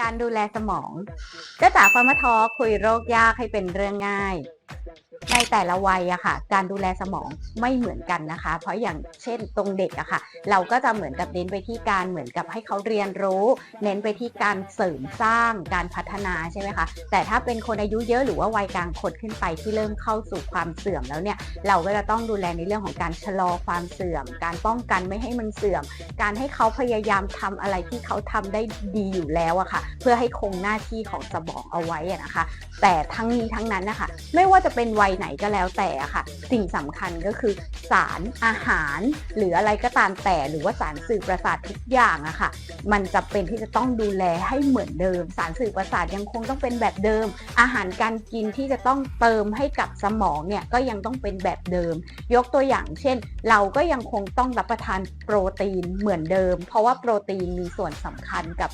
การดูแลสมองก็จากฟาร์มาทอคุยโรคยากให้เป็นเรื่องง่าย ในแต่ละวัยอะค่ะ การดูแลสมองไม่เหมือนกันนะคะ เพราะอย่างเช่นตรงเด็กอะค่ะ เราก็จะเหมือนกับเน้นไปที่การเหมือนกับให้เขาเรียนรู้ เน้นไปที่การเสริมสร้างการพัฒนาใช่ไหมคะแต่ถ้าเป็นคนอายุเยอะหรือว่าวัยกลางคนขึ้นไปที่เริ่มเข้าสู่ความเสื่อมแล้วเนี่ยเราก็จะต้องดูแลในเรื่องของการชะลอความเสื่อม การป้องกันไม่ให้มันเสื่อม การให้เขาพยายามทำอะไรที่เขาทำได้ดีอยู่แล้วอะค่ะ เพื่อให้คงหน้าที่ของสมองเอาไว้นะคะ แต่ทั้งนี้ทั้งนั้นนะคะไม่ว่าจะเป็นวัยไหนก็แล้วแต่ค่ะ สิ่งสำคัญก็คือสารอาหาร หรืออะไรก็ตามแต่หรือว่าสารสื่อประสาททุกอย่างอะค่ะ มันจะเป็นที่จะต้องดูแลให้เหมือนเดิม สารสื่อประสาทยังคงต้องเป็นแบบเดิม อาหารการกินที่จะต้องเติมให้กับสมองเนี่ยก็ยังต้องเป็นแบบเดิม ยกตัวอย่างเช่น เราก็ยังคงต้องรับประทานโปรตีนเหมือนเดิม เพราะว่าโปรตีนมีส่วนสำคัญกับ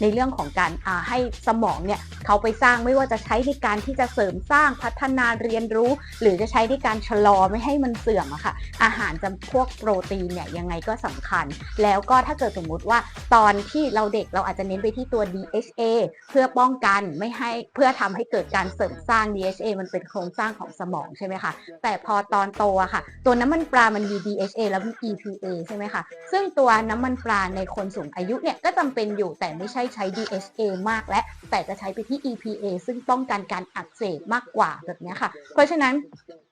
ในเรื่องของการให้สมองเนี่ยเขาไปสร้างไม่ว่าจะใช้ในการที่จะเสริมสร้างพัฒนาเรียนรู้ หรือจะใช้ในการชะลอไม่ให้มันเสื่อมอะค่ะ อาหารจำพวกโปรตีนเนี่ยยังไงก็สำคัญ แล้วก็ถ้าเกิดสมมุติว่าตอนที่เราเด็กเราอาจจะเน้นไปที่ตัว DHA เพื่อป้องกันไม่ให้เพื่อทำให้เกิดการเสริมสร้าง DHA มันเป็นโครงสร้างของสมองใช่ไหมคะแต่พอตอนโตอะค่ะ ตัวน้ำมันปลามันมี DHA แล้วมี EPA ใช่ไหมคะซึ่งตัวน้ำมันปลาในคนสูงอายุเนี่ยก็จำเป็นอยู่แต่ไม่ใช่ใช้ DHA มากและแต่จะใช้ไปที่ EPA ซึ่งป้องกันการอักเสบมากกว่าแบบนี้ค่ะเพราะฉะนั้น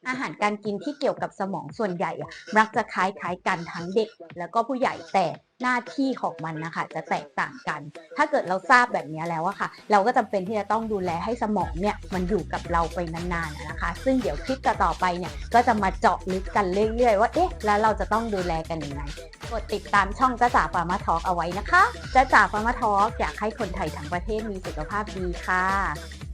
อาหารการกินที่เกี่ยวกับสมองส่วนใหญ่มักจะคล้ายๆกันทั้งเด็ก แล้วก็ผู้ใหญ่แต่หน้าที่ของมันนะคะจะแตกต่างกัน ถ้าเกิดเราทราบแบบนี้แล้วอะค่ะ เราก็จำเป็นที่จะต้องดูแลให้สมองเนี่ยมันอยู่กับเราไปนานๆนะคะ ซึ่งเดี๋ยวคลิปต่อไปเนี่ยก็จะมาเจาะลึกกันเรื่อยๆ ว่าเอ๊ะแล้วเราจะต้องดูแลกันยังไงกดติดตามช่องจ้าจ๋าฟาร์มาทอกเอาไว้นะคะจ้าจ๋าฟาร์มาทอกอยากให้คนไทยทั้งประเทศมีสุขภาพดีค่ะ